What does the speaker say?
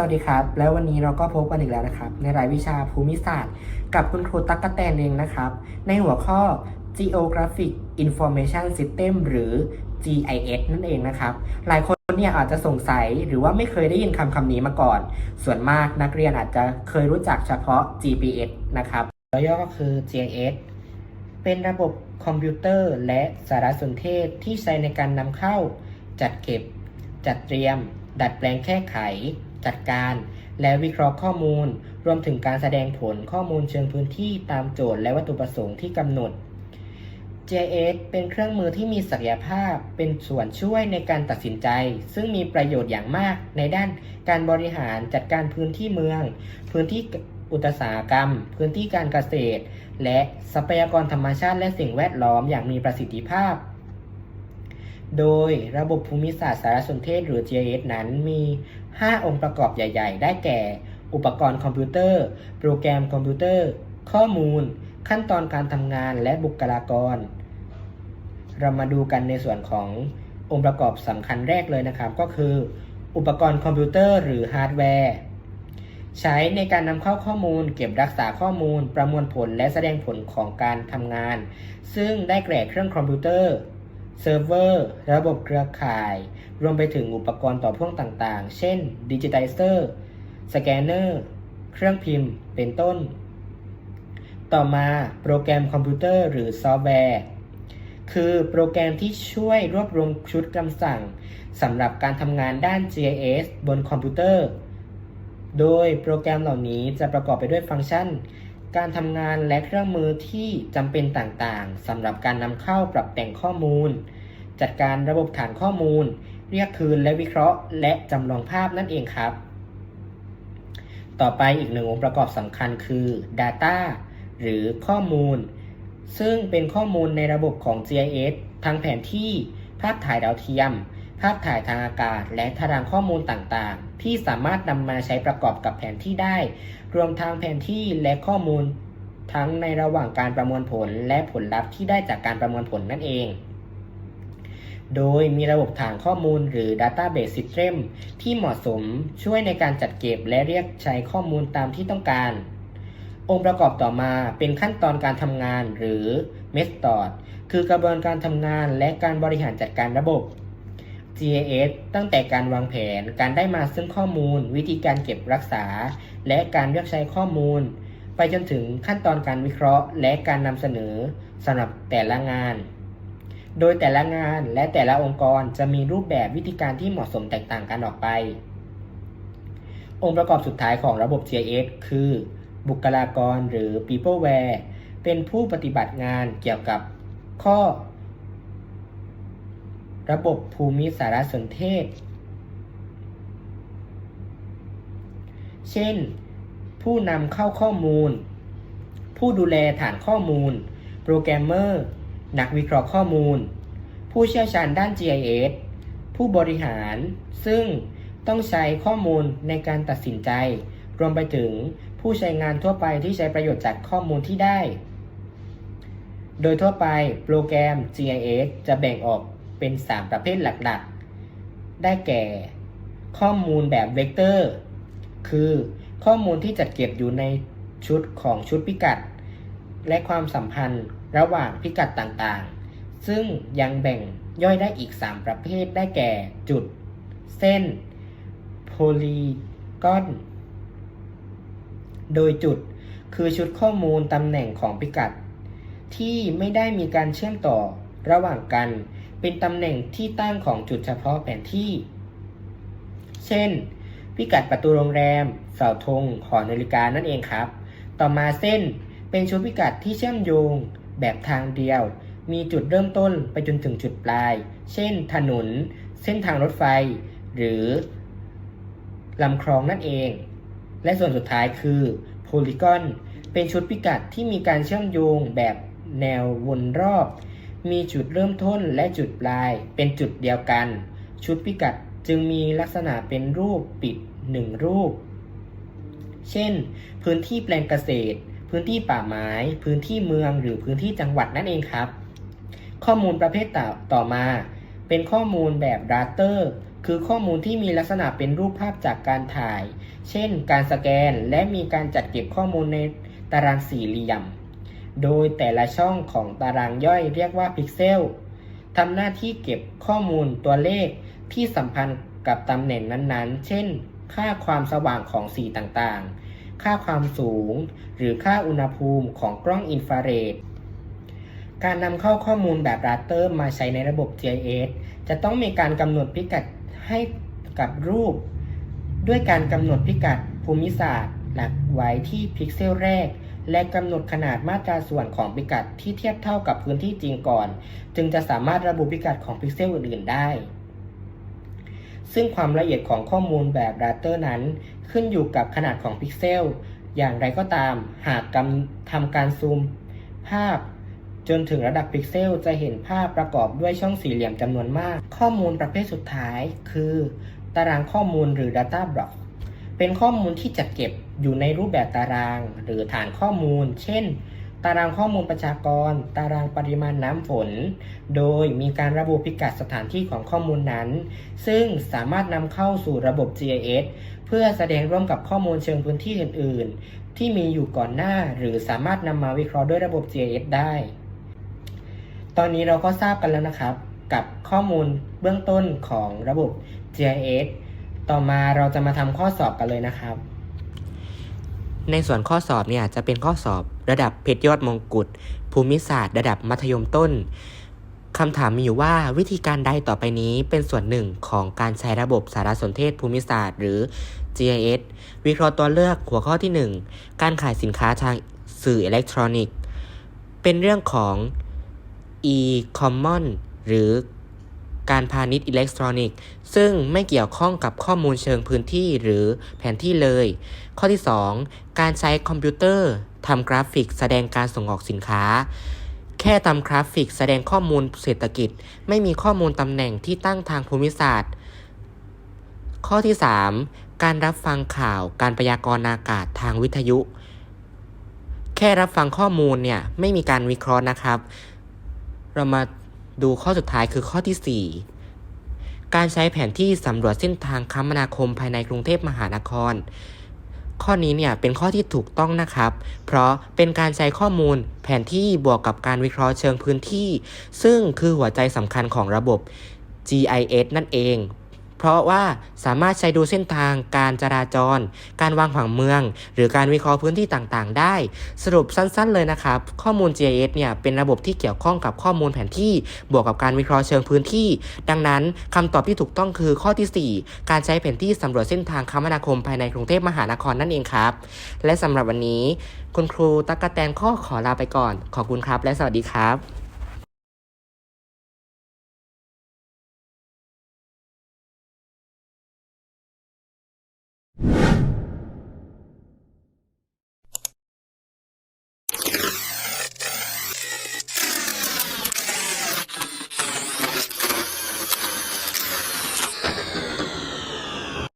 สวัสดีครับ แล้ววันนี้เราก็พบกันอีกแล้วนะครับ ในรายวิชาภูมิศาสตร์ กับคุณครูตั๊กกะแตนเองนะครับ ในหัวข้อ Geographic Information System หรือ GIS นั่นเองนะครับ หลายคนเนี่ยอาจจะสงสัยหรือว่าไม่เคยได้ยินคำคำนี้มาก่อน ส่วนมากนักเรียนอาจจะเคยรู้จักเฉพาะ GPS นะครับแล้วย่อก็คือ GIS เป็นระบบคอมพิวเตอร์และสารสนเทศที่ใช้ในการนำเข้า จัดเก็บ จัดเตรียม ดัดแปลงแก้ไข จัดการ และวิเคราะห์ข้อมูล รวมถึงการแสดงผลข้อมูลเชิงพื้นที่ตามโจทย์และวัตถุประสงค์ที่กำหนด GIS เป็นเครื่องมือที่มีศักยภาพเป็นส่วนช่วยในการตัดสินใจ ซึ่งมีประโยชน์อย่างมากในด้านการบริหารจัดการพื้นที่เมือง พื้นที่อุตสาหกรรม พื้นที่การเกษตร และทรัพยากรธรรมชาติและสิ่งแวดล้อมอย่างมีประสิทธิภาพ โดยระบบภูมิศาสตร์สารสนเทศหรือ GIS นั้นมี 5 องค์ประกอบใหญ่ ๆ ได้แก่ อุปกรณ์คอมพิวเตอร์ โปรแกรมคอมพิวเตอร์ ข้อมูล ขั้นตอนการทำงานและบุคลากร เรามาดูกันในส่วนขององค์ประกอบสำคัญแรกเลยนะครับ ก็คือ อุปกรณ์คอมพิวเตอร์หรือฮาร์ดแวร์ใช้ในการนำเข้าข้อมูล เก็บรักษาข้อมูล ประมวลผลและแสดงผลของการทำงาน ซึ่งได้แก่เครื่องคอมพิวเตอร์ เซิร์ฟเวอร์ ระบบเครือข่าย รวมไปถึงอุปกรณ์ต่อพ่วงต่างๆ เช่นดิจิทัลเซอร์สแกนเนอร์เครื่องพิมพ์เป็นต้น ต่อมาโปรแกรมคอมพิวเตอร์หรือซอฟต์แวร์ คือโปรแกรมที่ช่วยรวบรวมชุดคำสั่งสำหรับการทำงานด้าน GIS บนคอมพิวเตอร์ โดยโปรแกรมเหล่านี้จะประกอบไปด้วยฟังก์ชัน การทำงานและเครื่องมือที่จำเป็นต่างๆสำหรับการนำเข้าปรับแต่งข้อมูล จัดการระบบฐานข้อมูล เรียกคืนและวิเคราะห์ และจำลองภาพนั่นเองครับ ต่อไปอีกหนึ่งองค์ประกอบสำคัญคือ Data หรือข้อมูล ซึ่งเป็นข้อมูลในระบบของ GIS ทั้งแผนที่ภาพถ่ายดาวเทียม ภาพถ่ายทางอากาศ และตารางข้อมูลต่างๆ ที่สามารถนำมาใช้ประกอบกับแผนที่ได้ รวมทั้งแผนที่และข้อมูล ทั้งในระหว่างการประมวลผลและผลลัพธ์ที่ได้จากการประมวลผลนั่นเอง โดยมีระบบฐานข้อมูลหรือ Database System ที่เหมาะสมช่วยในการจัดเก็บและเรียกใช้ข้อมูลตามที่ต้องการ องค์ประกอบต่อมาเป็นขั้นตอนการทำงานหรือ Method คือกระบวนการทำงานและการบริหารจัดการระบบ GIS ตั้งแต่การวางแผน การได้มาซึ่งข้อมูล วิธีการเก็บรักษา และการเลือกใช้ข้อมูล ไปจนถึงขั้นตอนการวิเคราะห์ และการนำเสนอสำหรับแต่ละงาน โดยแต่ละงานและแต่ละองค์กรจะมีรูปแบบวิธีการที่เหมาะสมแตกต่างกันออกไป องค์ประกอบสุดท้ายของระบบ GIS คือ บุคลากรหรือ peopleware เป็นผู้ปฏิบัติงานเกี่ยวกับข้อ ระบบภูมิสารสนเทศ เช่น ผู้นำเข้าข้อมูล ผู้ดูแลฐานข้อมูล โปรแกรมเมอร์ นักวิเคราะห์ข้อมูล ผู้เชี่ยวชาญด้าน GIS ผู้บริหาร ซึ่งต้องใช้ข้อมูลในการตัดสินใจ รวมไปถึงผู้ใช้งานทั่วไปที่ใช้ประโยชน์จากข้อมูลที่ได้ โดยทั่วไปโปรแกรม GIS จะแบ่งออก เป็น 3 ประเภทหลักๆ ได้แก่ ข้อมูลแบบเวกเตอร์ คือข้อมูลที่จัดเก็บอยู่ในชุดของชุดพิกัด และความสัมพันธ์ระหว่างพิกัดต่างๆ ซึ่งยังแบ่งย่อยได้อีก 3 ประเภทได้แก่จุด เส้น โพลีกอน โดยจุดคือชุดข้อมูลตำแหน่งของพิกัด ที่ไม่ได้มีการเชื่อมต่อระหว่างกัน เป็นตำแหน่งที่ตั้งของจุดเฉพาะแผนที่ เช่น พิกัดประตูโรงแรม เสาธง หอนาฬิกานั่นเองครับ ต่อมาเส้นเป็นชุดพิกัดที่เชื่อมโยง แบบทางเดียว มีจุดเริ่มต้นไปจนถึงจุดปลาย เช่น ถนน เส้นทางรถไฟ หรือลำคลองนั่นเอง และส่วนสุดท้ายคือโพลีกอนเป็นชุดพิกัดที่มีการเชื่อมโยงแบบแนววนรอบ มีจุดเริ่มต้นและจุดปลายเป็นจุดเดียวกัน ชุดพิกัดจึงมีลักษณะเป็นรูปปิดหนึ่งรูป เช่น พื้นที่แปลงเกษตร พื้นที่ป่าไม้ พื้นที่เมืองหรือพื้นที่จังหวัดนั่นเองครับ ข้อมูลประเภทต่อต่อมา เป็นข้อมูลแบบราเตอร์คือข้อมูลที่มีลักษณะเป็นรูปภาพจากการถ่าย เช่น การสแกนและมีการจัดเก็บข้อมูลในตารางสี่เหลี่ยม โดยแต่ละช่องของตารางย่อยเรียกว่าพิกเซลทำหน้าที่เก็บข้อมูลตัวเลขที่สัมพันธ์กับตำแหน่งนั้นๆ เช่น ค่าความสว่างของสีต่างๆ ค่าความสูง หรือค่าอุณหภูมิของกล้องอินฟราเรด การนำเข้าข้อมูลแบบราเตอร์มาใช้ในระบบ GIS จะต้องมีการกำหนดพิกัดให้กับรูป ด้วยการกำหนดพิกัดภูมิศาสตร์ หลักไว้ที่พิกเซลแรก และกำหนดขนาดมาตราส่วนของพิกัดที่เทียบเท่ากับพื้นที่จริงก่อน จึงจะสามารถระบุพิกัดของพิกเซลอื่นๆได้ ซึ่งความละเอียดของข้อมูลแบบราเตอร์นั้น ขึ้นอยู่กับขนาดของพิกเซล อย่างไรก็ตาม หากกำทำการซูม ภาพจนถึงระดับพิกเซลจะเห็นภาพประกอบด้วยช่องสี่เหลี่ยมจำนวนมาก ข้อมูลประเภทสุดท้ายคือ ตารางข้อมูลหรือ Data Block เป็นข้อมูลที่จัดเก็บ อยู่ในรูปแบบตารางหรือฐานข้อมูล เช่น ตารางข้อมูลประชากร ตารางปริมาณน้ำฝน โดยมีการระบุพิกัดสถานที่ของข้อมูลนั้น ซึ่งสามารถนำเข้าสู่ระบบ GIS เพื่อแสดงร่วมกับข้อมูลเชิงพื้นที่อื่น ๆ ที่มีอยู่ก่อนหน้า หรือสามารถนำมาวิเคราะห์ด้วยระบบ GIS ได้ ตอนนี้เราก็ทราบกันแล้วนะครับ กับข้อมูลเบื้องต้นของระบบ GIS ต่อมาเราจะมาทำข้อสอบกันเลยนะครับ ในส่วนข้อสอบเนี่ยจะเป็นข้อสอบระดับเพชรยอดมงกุฎภูมิศาสตร์ ระดับมัธยมต้นคำถามมีอยู่ว่าวิธีการใดต่อไปนี้เป็นส่วนหนึ่งของการใช้ระบบสารสนเทศภูมิศาสตร์ หรือ GIS วิเคราะห์ตัวเลือกหัวข้อที่ 1 การขายสินค้าทางสื่ออิเล็กทรอนิกส์ เป็นเรื่องของ e-common หรือ การพาณิชย์อิเล็กทรอนิกส์ ซึ่งไม่เกี่ยวข้องกับข้อมูลเชิงพื้นที่หรือแผนที่เลย ข้อที่ 2 การใช้คอมพิวเตอร์ทำกราฟิกแสดงการส่งออกสินค้า แค่ทำกราฟิกแสดงข้อมูลเศรษฐกิจ ไม่มีข้อมูลตำแหน่งที่ตั้งทางภูมิศาสตร์ ข้อที่ 3 การรับฟังข่าวการพยากรณ์อากาศทางวิทยุ แค่รับฟังข้อมูลเนี่ยไม่มีการวิเคราะห์นะครับ เรามา ดูข้อสุดท้ายคือข้อที่ 4 การใช้แผนที่สำรวจเส้นทางคมนาคมภายในกรุงเทพมหานคร ข้อนี้เนี่ยเป็นข้อที่ถูกต้องนะครับ เพราะเป็นการใช้ข้อมูลแผนที่บวกกับการวิเคราะห์เชิงพื้นที่ ซึ่งคือหัวใจสำคัญของระบบ GIS นั่นเอง เพราะว่าสามารถใช้ดูเส้นทางการจราจร การวางผังเมือง หรือการวิเคราะห์พื้นที่ต่างๆ ได้ สรุปสั้นๆเลยนะครับ ข้อมูล GIS เนี่ยเป็นระบบที่เกี่ยวข้องกับข้อมูลแผนที่ บวกกับการวิเคราะห์เชิงพื้นที่ ดังนั้นคำตอบที่ถูกต้องคือข้อที่ 4 การใช้แผนที่สำรวจเส้นทางคมนาคมภายในกรุงเทพมหานครนั่นเองครับ และสำหรับวันนี้ คุณครูตักกะแตนข้อขอลาไปก่อน ขอบคุณครับ และสวัสดีครับ